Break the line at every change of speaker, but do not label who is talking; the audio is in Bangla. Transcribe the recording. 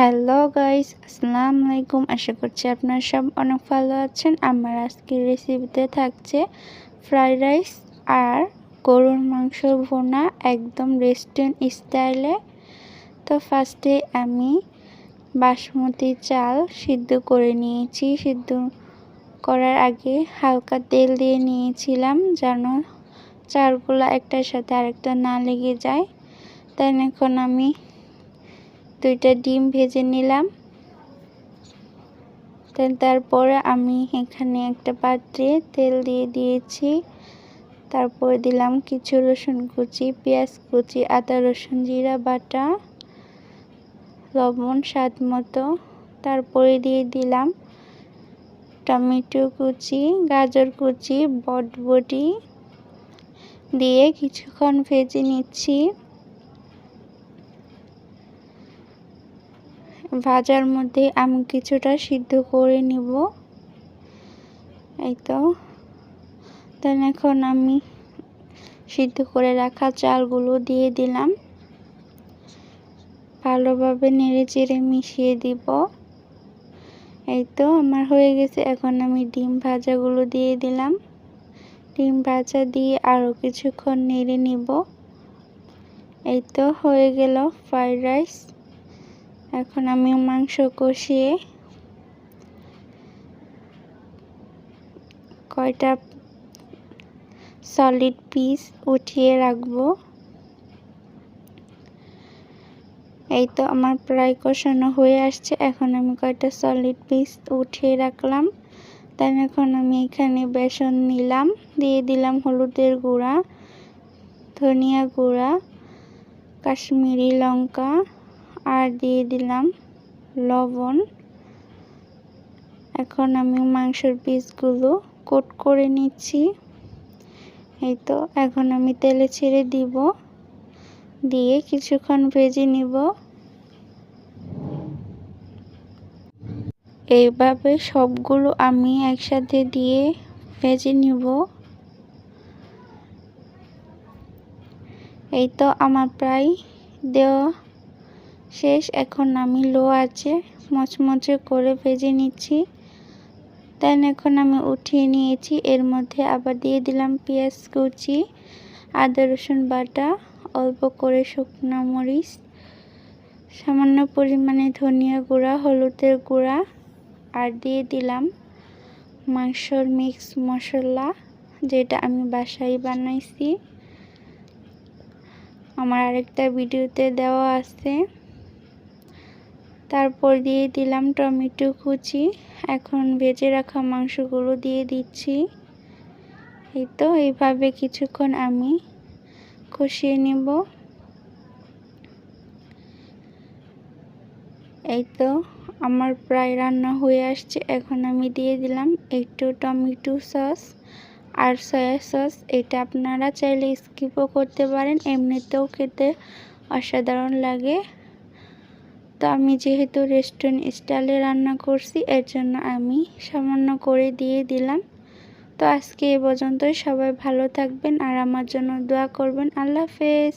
হ্যালো গাইস আসসালামু আলাইকুম আশা করছি আপনারা সব অনেক ভালো আছেন। আমার আজকের রেসিপিতে থাকছে ফ্রাইড রাইস আর গরুর মাংস ভোনা একদম রেস্টুরেন্ট স্টাইলে তো ফার্স্টে আমি বাসমতি চাল সিদ্ধ করে নিয়েছি। সিদ্ধ করার আগে হালকা তেল দিয়ে নিয়েছিলাম যেন চালগুলো একটার সাথে আরেকটা না লেগে যায়। তাই এখন আমি দুইটা ডিম ভেজে নিলাম। তারপরে আমি এখানে একটা পাত্রে তেল দিয়ে দিয়েছি। তারপর দিলাম কিছু রসুন কুচি, পেঁয়াজ কুচি, আদা, রসুন জিরা, বাটা, লবণ, স্বাদ মতো। তারপরে দিয়ে দিলাম টমেটো কুচি, গাজর কুচি, বটবটি। দিয়ে কিছুক্ষণ ভেজে নিচ্ছি। ভাজার মধ্যে আমি কিছুটা সিদ্ধ করে নিব। এই তো দেন এখন আমি সিদ্ধ করে রাখা চালগুলো দিয়ে দিলাম। ভালোভাবে নেড়ে চেড়ে মিশিয়ে দিব। এই তো আমার হয়ে গেছে। এখন আমি ডিম ভাজাগুলো দিয়ে দিলাম। ডিম ভাজা দিয়ে আরও কিছুক্ষণ নেড়ে নিব। এই তো হয়ে গেল ফ্রাইড রাইস। এখন আমি মাংস কষিয়ে কয়টা সলিড পিস উঠিয়ে রাখব। এই তো আমার প্রায় কষানো হয়ে আসছে। এখন আমি কয়টা সলিড পিস উঠিয়ে রাখলাম। তাই এখন আমি এখানে বেসন নিলাম। দিয়ে দিলাম হলুদের গুঁড়া, ধনিয়া গুঁড়া, কাশ্মীরি লঙ্কা আর দিয়ে দিলাম লবণ। এখন আমি মাংসের পিসগুলো কোট করে নিচ্ছি। এই তো, এখন আমি তেলে ছেড়ে দিব। দিয়ে কিছুক্ষণ ভেজে নিব। এইভাবে সবগুলো আমি একসাথে দিয়ে ভেজে নিব। এই তো, আমার প্রায় দেওয়া শেষ, এখন আমি লো আছে মচমচে করে ভেজে নিচ্ছি। দেন এখন আমি উঠিয়ে নিয়েছি, এর মধ্যে আবার দিয়ে দিলাম পেঁয়াজ কুচি, আদা রসুন বাটা, অল্প করে শুকনো মরিচ, সামান্য পরিমাণে ধনিয়া গুঁড়া, হলুদের গুঁড়া, আর দিয়ে দিলাম মাংসর মিক্স মশলা, যেটা আমি বাসায় বানাইছি। আমার আরেকটা ভিডিওতে দেওয়া আছে। তারপর দিয়ে দিলাম টমেটো কুচি। এখন ভেজে রাখা মাংসগুলো দিয়ে দিচ্ছি। এই তো, এইভাবে কিছুক্ষণ আমি কষিয়ে নেব। এই তো, আমার প্রায় রান্না হয়ে আসছে। এখন আমি দিয়ে দিলাম একটু টমেটো সস আর সয়া সস। এটা আপনারা চাইলে স্কিপও করতে পারেন, এমনিতেও খেতে অসাধারণ লাগে। তো আমি যেহেতু রেস্টুরেন্ট স্টাইলে রান্না করছি, এর জন্য আমি সামান্য করে দিয়ে দিলাম। তো আজকে এ পর্যন্তই। সবাই ভালো থাকবেন আর আমার জন্য দোয়া করবেন। আল্লাহ হাফেজ।